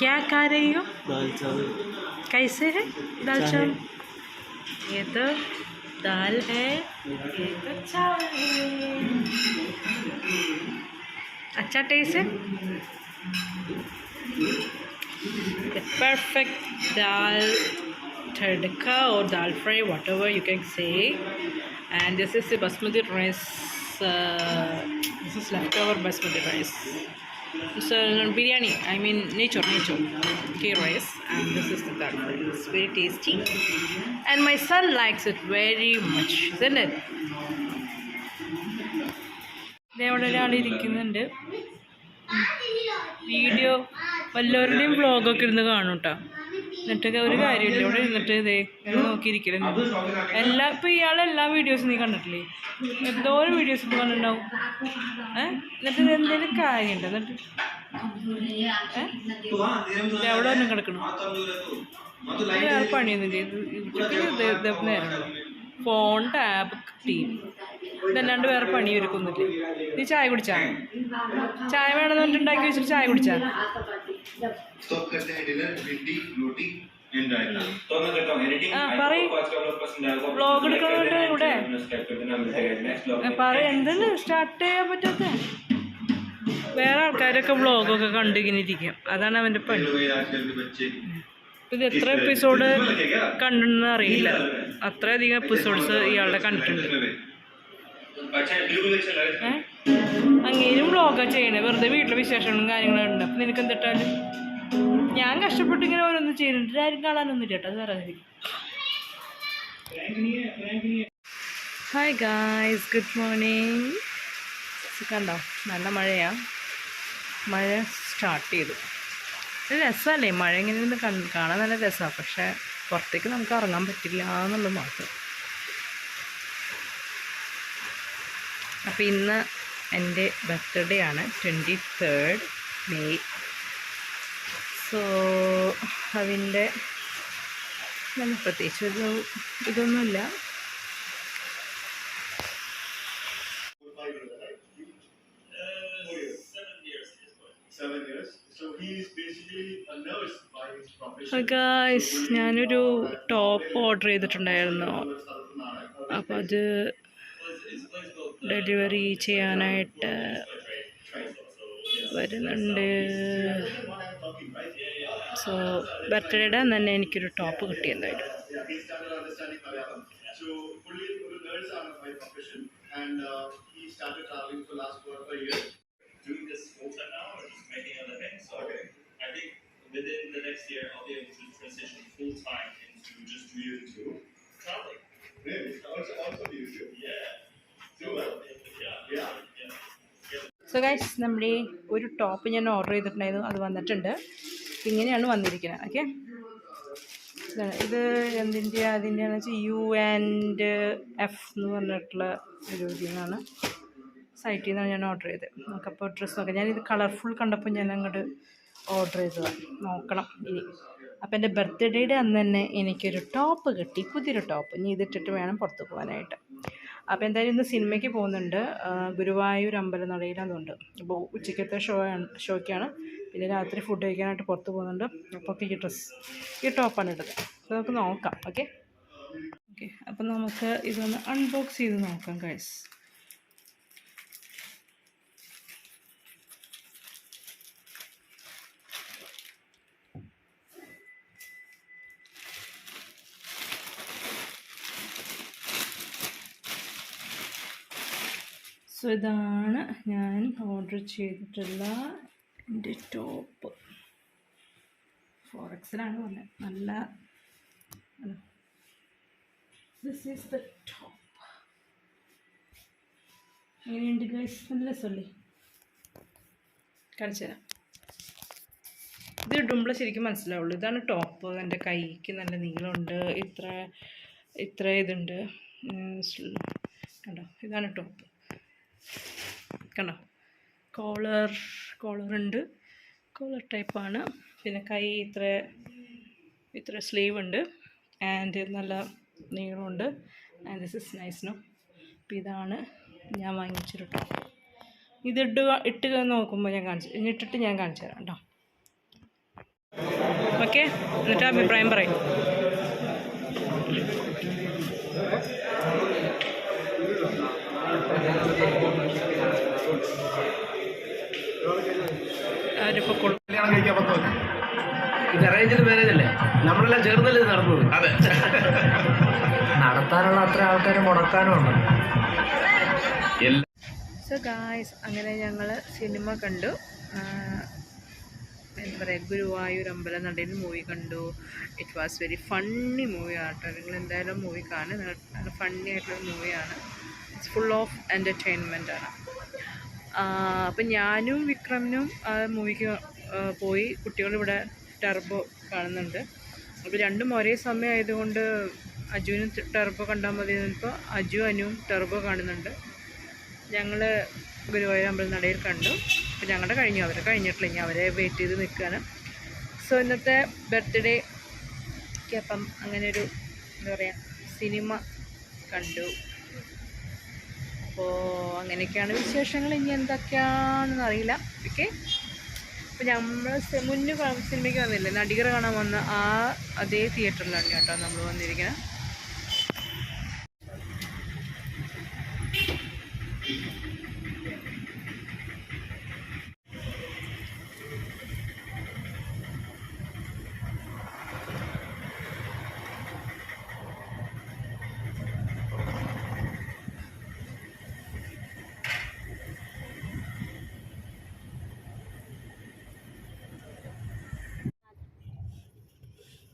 क्या खा रही हो? दाल चावल। कैसे है दाल चावल? ये तो दाल है ये तो चावल अच्छा टेस्ट है? परफेक्ट दाल ठंडका और dal fry whatever you can say and जैसे is basmati rice this is left basmati rice so biryani i mean nature nature k rice and this is the dark rice, it's very tasty and my son likes it very much isn't it ഇവിടെ ഒരാൾ ഇരിക്കുന്നുണ്ട് video വല്ലവരുടെയും വ്ളോഗൊക്കെ ഇരുന്ന് കാണും കേട്ടോ എന്നിട്ട് ഒരു കാര്യമില്ല. ഇവിടെ ഇരുന്നിട്ട് ഇതേ ഇങ്ങനെ നോക്കിയിരിക്കലുണ്ട് എല്ലാ ഇപ്പം ഇയാളെല്ലാ വീഡിയോസും നീ കണ്ടിട്ടില്ലേ? എന്തോരം വീഡിയോസ് ഇപ്പോൾ കണ്ടിട്ടുണ്ടാവും. ഏ? എന്നിട്ട് ഇത് എന്തെങ്കിലും കാര്യമുണ്ട്? എന്നിട്ട് ഏ? ഇത് അവിടെ ഒന്നും കിടക്കണം? പണിയൊന്നും ചെയ്ത് നേരമുള്ളൂ ഫോൺ ടാബ് ടീം ഇതല്ലാണ്ട് വേറെ പണിയൊരുക്കുന്നില്ല? നീ ചായ കുടിച്ചാ? ചായ വേണമെന്ന് പറഞ്ഞിട്ട് ഉണ്ടാക്കി വെച്ചിട്ട് ചായ കുടിച്ചാ? ബ്ലോഗ് എടുക്കണോട്ട് ഇവിടെ. പറ എന്തെന്ന്? സ്റ്റാർട്ട് ചെയ്യാൻ പറ്റാത്ത. വേറെ ആൾക്കാരൊക്കെ ബ്ലോഗൊക്കെ കണ്ടു ഇങ്ങനെ ഇരിക്കും അതാണ് അവന്റെ പണി. ഇത് എത്ര എപ്പിസോഡ് കണ്ടെന്ന് അറിയില്ല. അത്രയധികം എപ്പിസോഡ്സ് ഇയാളുടെ കണ്ടിട്ടുണ്ട്. അങ്ങേരും വ്ളോഗാ ചെയ്യണേ. വെറുതെ വീട്ടിലെ വിശേഷങ്ങളും കാര്യങ്ങളും ഉണ്ട് അപ്പം നിനക്ക് എന്തിട്ടാലും. ഞാൻ കഷ്ടപ്പെട്ട് ഇങ്ങനെ ഓരോന്നും ചെയ്യുന്നുണ്ട്. ആരും കാണാനൊന്നും ഇല്ല അത് കാര്യം. ഹായ് ഗായ്സ് ഗുഡ് മോർണിംഗ് കണ്ടോ? നല്ല മഴയാ. മഴ സ്റ്റാർട്ട് ചെയ്തു. രസമല്ലേ? മഴ ഇങ്ങനെ കാണാൻ നല്ല രസമാണ് പക്ഷേ പുറത്തേക്ക് നമുക്ക് ഇറങ്ങാൻ പറ്റില്ല എന്നുള്ളത് മാത്രം. അപ്പോൾ ഇന്ന് എന്റെ ബർത്ത്ഡേ ആണ്. ട്വന്റി തേർഡ് മെയ് സോ അതിന്റെ നല്ല പ്രത്യേകിച്ച് ഒരു ഇതൊന്നുമില്ല. ഞാനൊരു ടോപ്പ് ഓർഡർ ചെയ്തിട്ടുണ്ടായിരുന്നു. അപ്പോൾ അത് ഡെലിവറി ചെയ്യാനായിട്ട് വരുന്നുണ്ട് സോ ബർത്ത്ഡേയുടെ അന്ന് തന്നെ എനിക്കൊരു ടോപ്പ് കിട്ടി എന്തായാലും Yeah, he started understanding Malayalam. So fully a nurse ആണ് profession, and uh, he started traveling for last four years. doing this full now or just making other things. So I think within the next year I'll be able to transition full time into just doing traveling. Really? Also, also the YouTube. Yeah. So guys നമ്മുടെ ഒരു top ഞാൻ order ചെയ്തിട്ടുണ്ടായിരുന്നു. അത് വന്നിട്ടുണ്ട്. ഇങ്ങനെയാണ് വന്നിരിക്കുന്നത്. Okay ഇത് എന്തിന്റെ അതിന്റെയാണെന്ന് വെച്ചാൽ യു ആൻഡ് എഫ് എന്ന് പറഞ്ഞിട്ടുള്ള ഒരു ഇതിനാണ് സൈറ്റിൽ നിന്നാണ് ഞാൻ ഓർഡർ ചെയ്തത്. നമുക്കപ്പോൾ ഡ്രസ്സ് നോക്കാം. ഞാനിത് കളർഫുൾ കണ്ടപ്പോൾ ഞാൻ അങ്ങോട്ട് ഓർഡർ ചെയ്തതാണ് നോക്കണം ഇനി. അപ്പോൾ എന്റെ ബർത്ത്ഡേയുടെ അന്ന് തന്നെ എനിക്കൊരു ടോപ്പ് കിട്ടി. പുതിയൊരു ടോപ്പ് ഇനി ഇതിട്ടിട്ട് വേണം പുറത്ത് പോകാനായിട്ട്. അപ്പോൾ എന്തായാലും ഇന്ന് സിനിമയ്ക്ക് പോകുന്നുണ്ട്. ഗുരുവായൂർ അമ്പലനടയിൽ അതുണ്ട്. അപ്പോൾ ഉച്ചയ്ക്കത്തെ ഷോ ആണ് ഷോയ്ക്കാണ് പിന്നെ രാത്രി ഫുഡ് കഴിക്കാനായിട്ട് പുറത്ത് പോകുന്നുണ്ട്. അപ്പോൾ ഈ ഡ്രസ്സ് ഈ ടോപ്പാണ് ഇട്ടത്. അപ്പോൾ നമുക്ക് നോക്കാം ഓക്കെ ഓക്കെ അപ്പോൾ നമുക്ക് ഇതൊന്ന് അൺബോക്സ് ചെയ്ത് നോക്കാം ഗൈസ് സോ ഇതാണ് ഞാൻ ഓർഡർ ചെയ്തിട്ടുള്ള എന്റെ ടോപ്പ് ഫോറക്സിലാണ് പറഞ്ഞത്. നല്ല ദിസ് ഈസ് ദ ടോപ്പ് എങ്ങനെയുണ്ട് ഗൈസ് നല്ല രസമല്ലേ? കാണിച്ചു തരാം. ഇത് ഇടുമ്പോൾ ശരിക്കും മനസ്സിലാവുള്ളൂ. ഇതാണ് ടോപ്പ് എന്റെ കൈക്ക് നല്ല നീളമുണ്ട്. ഇത്ര ഇത്ര ഇതുണ്ട്. കണ്ടോ? ഇതാണ് ടോപ്പ് കണ്ടോ? കോളർ കോളറുണ്ട് കോളർ ടൈപ്പാണ് പിന്നെ കൈ ഇത്ര ഇത്ര സ്ലീവ് ഉണ്ട്. ആൻഡ് നല്ല നീളമുണ്ട് ആൻഡ് ദിസ് ഇസ് നൈസ്നോ അപ്പം ഇതാണ് ഞാൻ വാങ്ങിച്ചൊരു ടോപ്പ് ഇത് ഇട്ട് നോക്കുമ്പോൾ ഞാൻ കാണിച്ചു ഇട്ടിട്ട് ഞാൻ കാണിച്ചു തരാം കേട്ടോ. ഓക്കെ എന്നിട്ട് അഭിപ്രായം പറയും. കൊള്ളു കല്യാണം കഴിക്കാൻ പറ്റുമോ ഇത് അറേഞ്ച്ഡ് മാരേജ് അല്ലേ? നമ്മളെല്ലാം ചേർന്നല്ലേ നടന്നത്? അതെ. നടത്താനുള്ള അത്ര ആൾക്കാരെ മുടക്കാനും ഉണ്ട്. സോ ഗായ്സ് അങ്ങനെ ഞങ്ങൾ സിനിമ കണ്ടു. എന്താ പറയുക ഗുരുവായൂർ അമ്പലം നടയിൽ മൂവി കണ്ടു. It was very funny movie ആട്ടോ. നിങ്ങൾ എന്തായാലും മൂവി കാണുക. നല്ല ഫണ്ണി ആയിട്ടുള്ള മൂവിയാണ് ഇറ്റ്സ് ഫുൾ ഓഫ് എന്റർടൈൻമെന്റ് ആണ്. അപ്പം ഞാനും വിക്രമിനും ആ മൂവിക്ക് പോയി. കുട്ടികളിവിടെ ടർബോ കാണുന്നുണ്ട്. അപ്പോൾ രണ്ടും ഒരേ സമയം ആയതുകൊണ്ട് അജുവിനും ടർബോ കണ്ടാൽ മതി ഇപ്പോൾ അജു അനുവും ടർബോ കാണുന്നുണ്ട്. ഞങ്ങൾ ഗുരുവായൂർ അമ്പലം നടയിൽ കണ്ടു. അപ്പോൾ ഞങ്ങളുടെ കഴിഞ്ഞു. അവരെ കഴിഞ്ഞിട്ടില്ല. ഇനി അവരെ വെയിറ്റ് ചെയ്ത് നിൽക്കുകയാണ് സോ ഇന്നത്തെ ബർത്ത്ഡേ അപ്പം അങ്ങനെ ഒരു എന്താ പറയുക സിനിമ കണ്ടു. അപ്പോൾ അങ്ങനെയൊക്കെയാണ് വിശേഷങ്ങൾ. ഇനി എന്തൊക്കെയാണെന്ന് അറിയില്ല. ഓക്കെ? അപ്പോൾ നമ്മൾ മുന്നേ സിനിമയ്ക്ക് വന്നില്ലേ? നടികർ കാണാൻ വന്ന ആ അതേ തിയേറ്ററിലാണ് കേട്ടോ നമ്മൾ വന്നിരിക്കുന്നത്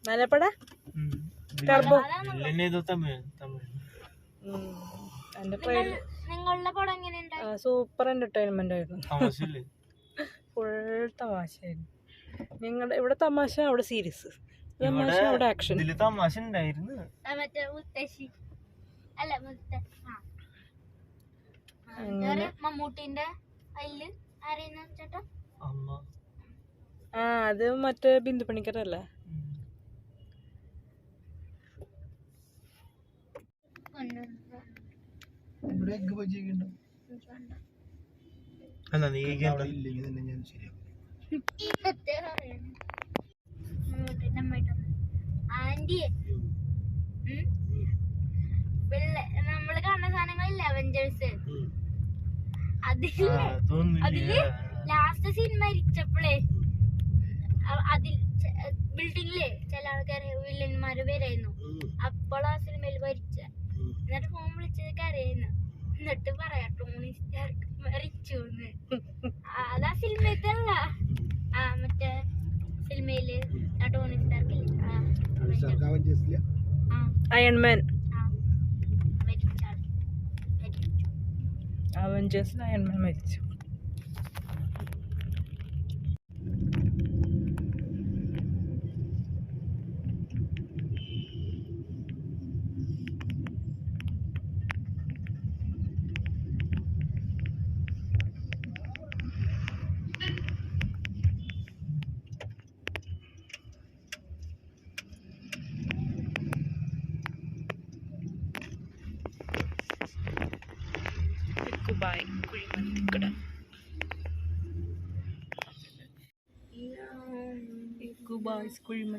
മലപ്പട ടർബോ? സൂപ്പർ എന്റർടൈൻമെന്റ് ആയിരുന്നു. ഫുൾ തമാശയായിരുന്നു. ഞങ്ങളുടെ ഇവിടെ തമാശ അവിടെ സീരിയസ് തമാശ അവിടെ ആക്ഷൻ തമാശ ഉണ്ടായിരുന്നു. ആ, മമ്മൂട്ടിന്റെ അത് മറ്റേ ബിന്ദു പണിക്കരല്ലേ ഇവിടെ എഗ് ബജിയൊക്കെ അല്ല നീ ഇല്ലെങ്കിൽ തന്നെ ഞാൻ ശരിയാക്കും. ആന്റി. നമ്മൾ കാണുന്ന സാധനങ്ങളില്ല അവഞ്ചേഴ്സ് അതിൽ അതിൽ ലാസ്റ്റ് സീൻ മരിച്ചപ്പോഴേ അതിൽ ബിൽഡിങ്ങിൽ ചില ആൾക്കാർ വില്ലന്മാര് വരായിരുന്നു. അപ്പോൾ ആ സിനിമയിൽ മരിച്ച. എന്നിട്ട് ഫോൺ വിളിച്ചത് കരയുന്നു. എന്നിട്ട് പറയാം ടോണി സ്റ്റാർക്ക് മരിച്ചു എന്ന്. അതാ സിനിമയത്തല്ല ആ മറ്റേ സിനിമയിൽ ടോണി സ്റ്റാർക്ക് ആ Avengers. ആ. അയൺമാൻ അവഞ്ചേഴ്സിൽ അയൺമാൻ മരിച്ചു. കുബായ്സ് క్రీమ్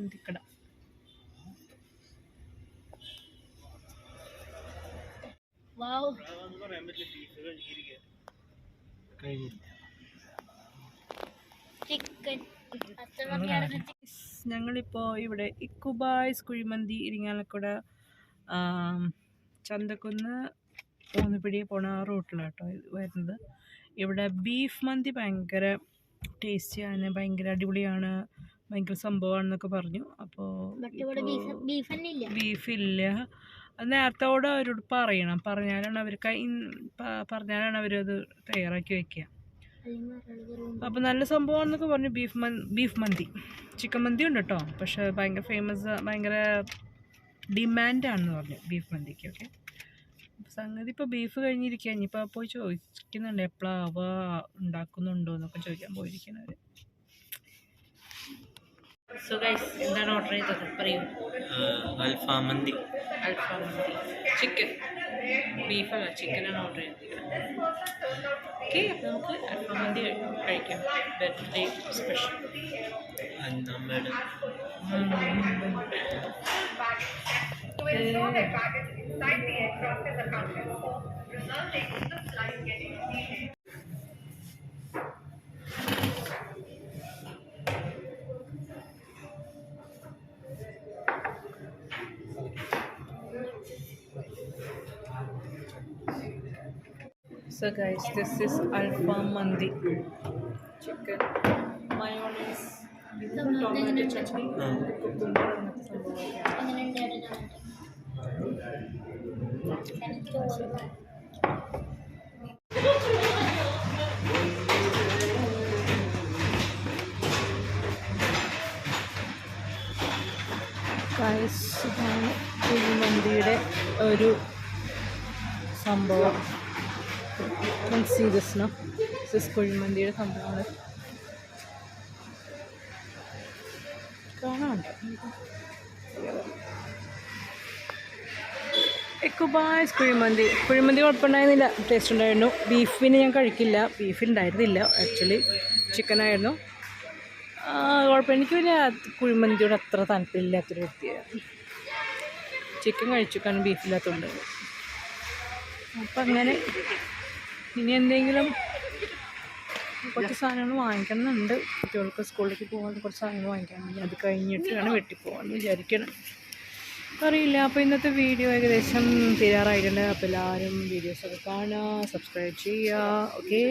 വാവ്. ചിക്കൻ ഞങ്ങളിപ്പോ ഞങ്ങളിപ്പോൾ ഇവിടെ ഇക്കുബായ്സ് കുഴിമന്തി ഇരിങ്ങാലക്കുട ചന്തക്കുന്ന് മൂന്നുപിടി പോണ ആ റൂട്ടിലാട്ടോ വരുന്നത്. ഇവിടെ ബീഫ് മന്തി ഭയങ്കര ടേസ്റ്റിയാണ് ഭയങ്കര അടിപൊളിയാണ്. ഭയങ്കര സംഭവമാണെന്നൊക്കെ പറഞ്ഞു. അപ്പോൾ ബീഫില്ല. അത് നേരത്തോടെ അവരോട് പറയണം. പറഞ്ഞാലാണ് അവർക്ക് പറഞ്ഞാലാണ് അവരത് തയ്യാറാക്കി വെക്കുക. അപ്പോൾ നല്ല സംഭവമാണെന്നൊക്കെ പറഞ്ഞു. ബീഫ് മന്തി ബീഫ് മന്തി. ചിക്കൻ മന്തി ഉണ്ട് കേട്ടോ പക്ഷെ ഭയങ്കര ഫേമസ് ഭയങ്കര ഡിമാൻഡാണെന്ന് പറഞ്ഞു ബീഫ് മന്തിക്ക്. ഓക്കെ. സംഗതി ഇപ്പോൾ ബീഫ് കഴിഞ്ഞിരിക്കുക ഇനിയിപ്പോൾ പോയി ചോദിക്കുന്നുണ്ട്. എപ്പോഴാണ് അവ ഉണ്ടാക്കുന്നുണ്ടോ എന്നൊക്കെ ചോദിക്കാൻ പോയിരിക്കുന്നവർ സോ ഗൈസ് എന്താണ് ഓർഡർ ചെയ്തത്? പറയൂ. അൽഫാം മന്തി. അൽഫാം മന്തി. ചിക്കൻ ബീഫല്ല ചിക്കനാണ് ഓർഡർ ചെയ്തിരിക്കുന്നത് ഓക്കെ അപ്പോൾ നമുക്ക് അൽഫാം മന്തി കഴിക്കാം. ബർത്ത്ഡേ സ്പെഷ്യൽ അമ്മയുടെ. So guys, this is alpha Mandi. Chicken, mayonnaise, tomato chutney, cucumber അങ്ങനത്തെ സംഭവമൊക്കെയാണ്. ഗൈസ് ഇതാണ് കുഴിമന്തിയുടെ ഒരു സംഭവം സീ ദിസ് നോ ദിസ് കുഴിമന്തിയുടെ സംഭവമാണ് കാണാണ്ട് എക്കുബായ്സ് കുഴിമന്തി കുഴിമന്തി കുഴപ്പമുണ്ടായിരുന്നില്ല ടേസ്റ്റ് ഉണ്ടായിരുന്നു. ബീഫിന് ഞാൻ കഴിക്കില്ല. ബീഫ് ഉണ്ടായിരുന്നില്ല. ആക്ച്വലി ആ, കുഴപ്പം എനിക്ക് വലിയ കുഴിമന്തിയോട് അത്ര താല്പര്യമില്ലാത്തൊരു വ്യക്തിയാണ് ചിക്കൻ കഴിച്ചു കാരണം ബീഫില്ലാത്തതുകൊണ്ട് അപ്പം അങ്ങനെ ഇനി എന്തെങ്കിലും കുറച്ച് സാധനങ്ങൾ വാങ്ങിക്കണമെന്നുണ്ട്. കുട്ടികൾക്ക് സ്കൂളിലേക്ക് പോകാൻ കുറച്ച് സാധനങ്ങൾ വാങ്ങിക്കണം അത് കഴിഞ്ഞിട്ട് വേണം വെട്ടി വിചാരിക്കണം. അറിയില്ല. അപ്പോൾ ഇന്നത്തെ വീഡിയോ ഏകദേശം തീരാറായിട്ടുണ്ട്. അപ്പോൾ എല്ലാവരും വീഡിയോസൊക്കെ കാണുക സബ്സ്ക്രൈബ് ചെയ്യുക. ഓക്കെ